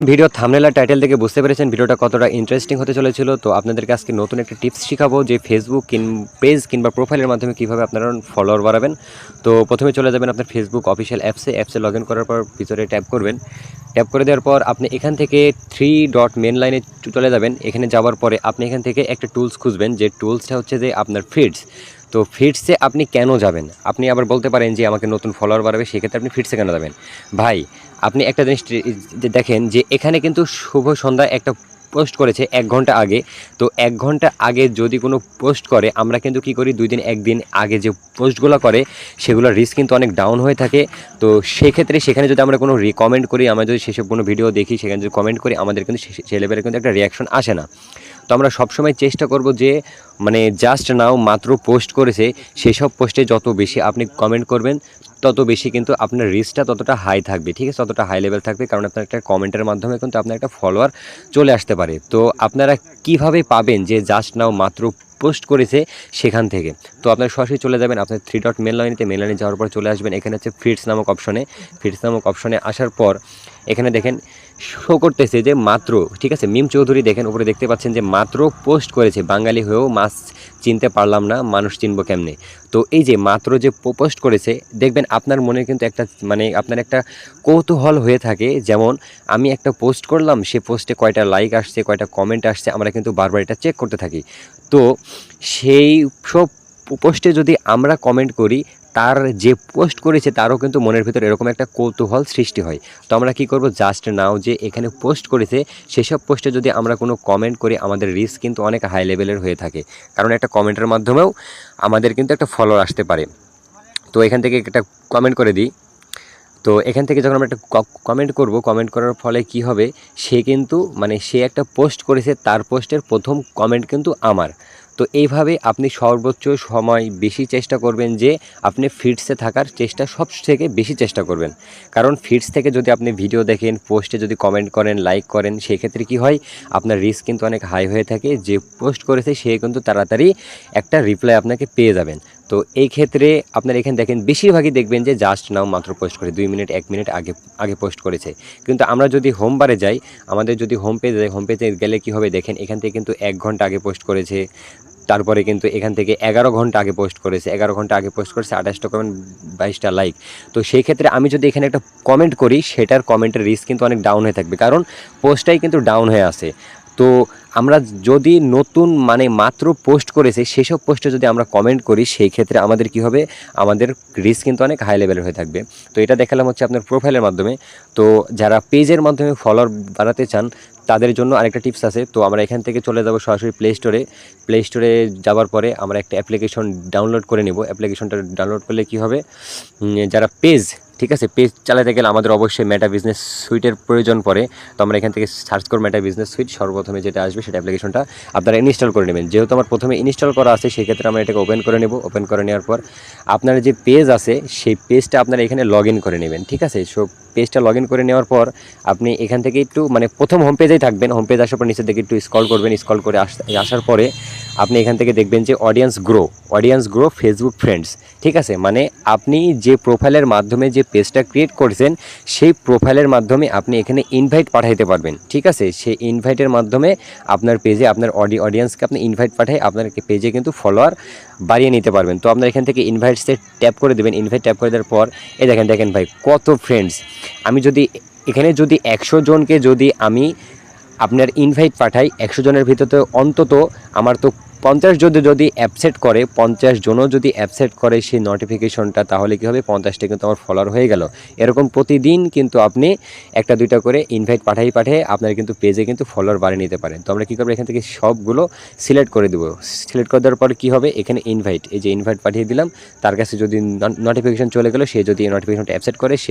Video থামনেলা title থেকে বুঝতে পেরেছেন ভিডিওটা কতটা ইন্টারেস্টিং হতে চলেছিল। তো আপনাদেরকে আজকে নতুন একটা টিপস শেখাবো যে ফেসবুক কিন পেজ কিংবা প্রোফাইলের মাধ্যমে কীভাবে আপনারা ফলোয়ার বাড়াবেন। তো প্রথমে চলে যাবেন আপনার ফেসবুক অফিসিয়াল অ্যাপসে অ্যাপসে লগ করার পর ভিতরে ট্যাপ করবেন। ট্যাপ করে দেওয়ার পর আপনি এখান থেকে থ্রি ডট মেন লাইনে চলে যাবেন। এখানে যাওয়ার পরে আপনি এখান থেকে একটা টুলস খুঁজবেন। যে টুলসটা হচ্ছে যে আপনার ফিডস তো ফিটসে আপনি কেন যাবেন? আপনি আবার বলতে পারেন যে আমাকে নতুন ফলোয়ার বাড়াবে, সেক্ষেত্রে আপনি ফিটসে কেন যাবেন? ভাই, আপনি একটা জিনিস দেখেন যে এখানে কিন্তু শুভ সন্ধ্যা একটা পোস্ট করেছে এক ঘণ্টা আগে। তো এক ঘণ্টা আগে যদি কোনো পোস্ট করে, আমরা কিন্তু কি করি? দুই দিন, একদিন আগে যে পোস্টগুলো করে সেগুলোর রিস্ক কিন্তু অনেক ডাউন হয়ে থাকে। তো সেক্ষেত্রে সেখানে যদি আমরা কোনো রিকমেন্ড করি, আমরা যদি সেসব কোনো ভিডিও দেখি, সেখানে যদি কমেন্ট করি, আমাদের কিন্তু সে- কিন্তু একটা রিয়াকশন আসে না। তো আমরা সবসময় চেষ্টা করব যে মানে জাস্ট নাও মাত্র পোস্ট করেছে, সেসব পোস্টে যত বেশি আপনি কমেন্ট করবেন, তত বেশি কিন্তু আপনার রিস্কটা ততটা হাই থাকবে, ঠিক আছে? ততটা হাই লেভেল থাকবে, কারণ আপনার একটা কমেন্টের মাধ্যমে কিন্তু আপনার একটা ফলোয়ার চলে আসতে পারে। তো আপনারা কীভাবে পাবেন যে জাস্ট নাও মাত্র পোস্ট করেছে সেখান থেকে? তো আপনারা সরাসরি চলে যাবেন, আপনার থ্রি ডট মেল লাইনেতে মেন লাইনে যাওয়ার পর চলে আসবেন, এখানে হচ্ছে ফিটস নামক অপশনে ফিটস নামক অপশনে আসার পর, এখানে দেখেন শো করতেছে যে মাত্র, ঠিক আছে, মিম চৌধুরী দেখেন, উপরে দেখতে পাচ্ছেন যে মাত্র পোস্ট করেছে, বাঙালি হয়েও মাছ চিনতে পারলাম না, মানুষ চিনব কেমনে? তো এই যে মাত্র যে পোস্ট করেছে, দেখবেন আপনার মনে কিন্তু একটা মানে আপনার একটা কৌতূহল হয়ে থাকে, যেমন আমি একটা পোস্ট করলাম, সে পোস্টে কয়টা লাইক আসছে, কয়টা কমেন্ট আসছে, আমরা কিন্তু বারবার এটা চেক করতে থাকি। তো সেই সব পোস্টে যদি আমরা কমেন্ট করি তার যে পোস্ট করেছে তারও কিন্তু মনের ভিতর এরকম একটা কৌতূহল সৃষ্টি হয়। তো আমরা কি করব জাস্ট নাও যে এখানে পোস্ট করেছে, সেসব পোস্টে যদি আমরা কোনো কমেন্ট করি, আমাদের রিস্ক কিন্তু অনেক হাই লেভেলের হয়ে থাকে। কারণ একটা কমেন্টের মাধ্যমেও আমাদের কিন্তু একটা ফলোয়ার আসতে পারে। তো এখান থেকে একটা কমেন্ট করে দিই। তো এখান থেকে যখন আমরা একটা কমেন্ট করব কমেন্ট করার ফলে কি হবে? সে কিন্তু মানে সে একটা পোস্ট করেছে, তার পোস্টের প্রথম কমেন্ট কিন্তু আমার। তো এইভাবে আপনি সর্বোচ্চ সময় বেশি চেষ্টা করবেন যে আপনি ফিটসে থাকার চেষ্টা সব থেকে বেশি চেষ্টা করবেন। কারণ ফিটস থেকে যদি আপনি ভিডিও দেখেন পোস্টে যদি কমেন্ট করেন লাইক করেন, সেক্ষেত্রে কি হয়, আপনার রিস্ক কিন্তু অনেক হাই হয়ে থাকে। যে পোস্ট করেছে, সে কিন্তু তাড়াতাড়ি একটা রিপ্লাই আপনাকে পেয়ে যাবেন। তো এই ক্ষেত্রে আপনার এখানে দেখেন, বেশিরভাগই দেখবেন যে জাস্ট নাও মাত্র পোস্ট করে দুই মিনিট এক মিনিট আগে আগে পোস্ট করেছে। কিন্তু আমরা যদি হোম বারে যাই, আমাদের যদি হোম পেজে হোম পেজে গেলে কী হবে দেখেন, এখান থেকে কিন্তু এক ঘণ্টা আগে পোস্ট করেছে। তারপরে কিন্তু এখান থেকে এগারো ঘণ্টা আগে পোস্ট করেছে। এগারো ঘণ্টা আগে পোস্ট করেছে আঠাশটা কমেন্ট বাইশটা লাইক তো সেই ক্ষেত্রে আমি যদি এখানে একটা কমেন্ট করি, সেটার কমেন্টের রিস্ক কিন্তু অনেক ডাউন হয়ে থাকবে। কারণ পোস্টটাই কিন্তু ডাউন হয়ে আসে তো আমরা যদি নতুন মানে মাত্র পোস্ট করেছে, সেসব পোস্টে যদি আমরা কমেন্ট করি, সেই ক্ষেত্রে আমাদের কি হবে? আমাদের রিস্ক কিন্তু অনেক হাই লেভেলের হয়ে থাকবে। তো এটা দেখালাম হচ্ছে আপনার প্রোফাইলের মাধ্যমে। তো যারা পেজের মাধ্যমে ফলোয়ার বাড়াতে চান তাদের জন্য আরেকটা টিপস আছে। তো আমরা এখান থেকে চলে যাব সরাসরি প্লে স্টোরে প্লে স্টোরে যাওয়ার পরে আমরা একটা অ্যাপ্লিকেশন ডাউনলোড করে নেব। অ্যাপ্লিকেশনটা ডাউনলোড করলে কি হবে? যারা পেজ ঠিক আছে? পেজ চালাতে গেলে আমাদের অবশ্যই মেটা বিজনেস সুইটের প্রয়োজন পড়ে। তো আমরা এখান থেকে সার্চ করব মেটা বিজনেস সুইট সর্বপ্রথমে যেটা আসবে সেটা অ্যাপ্লিকেশনটা আপনারা ইনস্টল করে নেবেন। যেহেতু আমার প্রথমে ইনস্টল করা আছে, সেক্ষেত্রে আমরা এটাকে ওপেন করে নেব। ওপেন করে নেওয়ার পর আপনার যে পেজ আছে, সেই পেজটা আপনারা এখানে লগ করে নেবেন, ঠিক আছে? সো পেজটা লগ করে নেওয়ার পর আপনি এখান থেকে একটু মানে প্রথম হোম পেজেই থাকবেন। হোম পেজ আসার পর নিচের দিকে একটু স্কল করবেন। স্কল করে আস- আসার পরে আপনি এখান থেকে দেখবেন যে audience grow audience grow Facebook friends ঠিক আছে? মানে আপনি যে প্রোফাইলের মাধ্যমে যে পেজটা ক্রিয়েট করেছেন, সেই প্রোফাইলের মাধ্যমে আপনি এখানে ইনভাইট পাঠাইতে পারবেন, ঠিক আছে? সেই ইনভাইটের মাধ্যমে আপনার পেজে আপনার অডি অডিয়েন্সকে আপনি ইনভাইট পাঠাই আপনার পেজে কিন্তু ফলোয়ার বাড়িয়ে নিতে পারবেন। তো আপনার এখান থেকে ইনভাইটসে ট্যাপ করে দেবেন। ইনভাইট ট্যাপ করে দেওয়ার পর এ দেখেন দেখেন ভাই, কত ফ্রেন্ডস আমি যদি, এখানে যদি একশো জনকে যদি আমি আপনার ইনভাইট পাঠাই, একশো জনের ভিতরে অন্তত আমার তো পঞ্চাশ যদি যদি অ্যাপসেট করে, পঞ্চাশ জনও যদি অ্যাপসেট করে সেই নোটিফিকেশনটা তাহলে কী হবে? পঞ্চাশটা কিন্তু আমার ফলোয়ার হয়ে গেল। এরকম প্রতিদিন কিন্তু আপনি একটা, দুইটা করে ইনভাইট পাঠাই পাঠিয়ে আপনার কিন্তু পেজে কিন্তু ফলোয়ার বাড়িয়ে নিতে পারেন। তো আমরা কী করব? এখান থেকে সবগুলো সিলেক্ট করে দেবো। সিলেক্ট করে দেওয়ার পর কী হবে? এখানে ইনভাইট এই যে ইনভাইট পাঠিয়ে দিলাম, তার কাছে যদি নোটিফিকেশন চলে গেলো, সে যদি নোটিফিকেশনটা অ্যাপসেট করে, সে